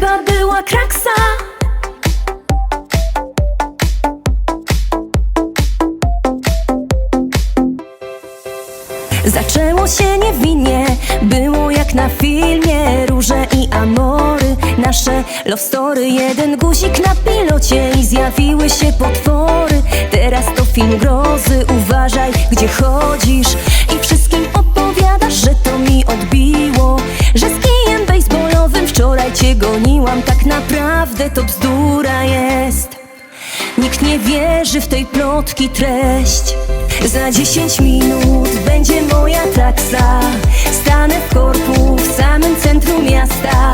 była kraksa. Zaczęło się niewinnie, było jak na filmie. Róże i amory, nasze love story. Jeden guzik na pilocie i zjawiły się potwory. Teraz to film grozy, uważaj gdzie chodzisz naprawdę to bzdura jest. Nikt nie wierzy w tej plotki treść. Za 10 minut będzie moja taksa Stanę w korku w samym centrum miasta.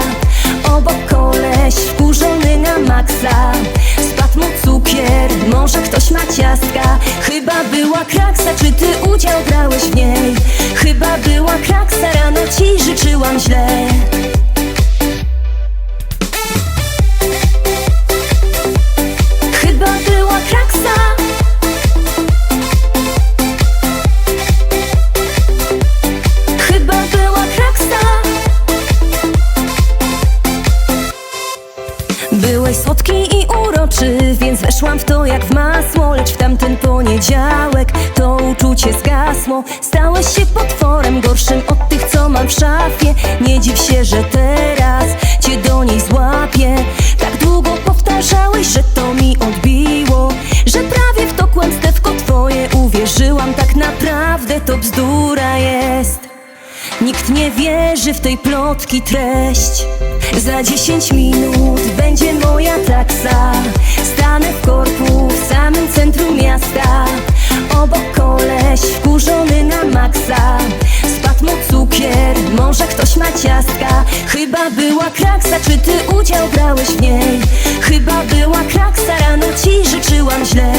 Obok koleś wkurzony na maksa. Spadł mu cukier, może ktoś ma ciastka. Chyba była kraksa, czy ty udział Byłeś słodki i uroczy, więc weszłam w to jak w masło Lecz w tamten poniedziałek to uczucie zgasło. Stałeś się potworem gorszym od tych, co mam w szafie. Nie dziw się, że teraz cię do niej złapię. Tak długo powtarzałeś, że to mi odbiło Że prawie w to kłamstewko twoje uwierzyłam. Tak naprawdę to bzdura jest. Nikt nie wierzy w tej plotki treść Za 10 minut będzie moja taksa. Stanę w korku w samym centrum miasta. Obok koleś wkurzony na maksa. Spadł mu cukier, może ktoś ma ciastka. Chyba była kraksa, czy ty udział brałeś w niej? Chyba była kraksa, rano ci życzyłam źle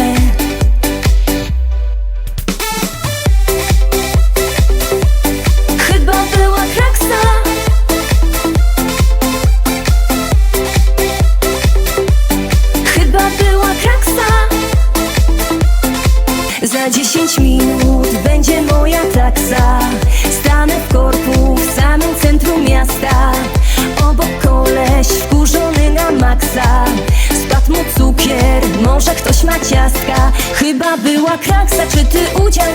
Za 10 minut będzie moja taksa Stanę w korku w samym centrum miasta. Obok koleś wkurzony na maksa. Spadł mu cukier, może ktoś ma ciastka. Chyba była kraksa, czy ty udział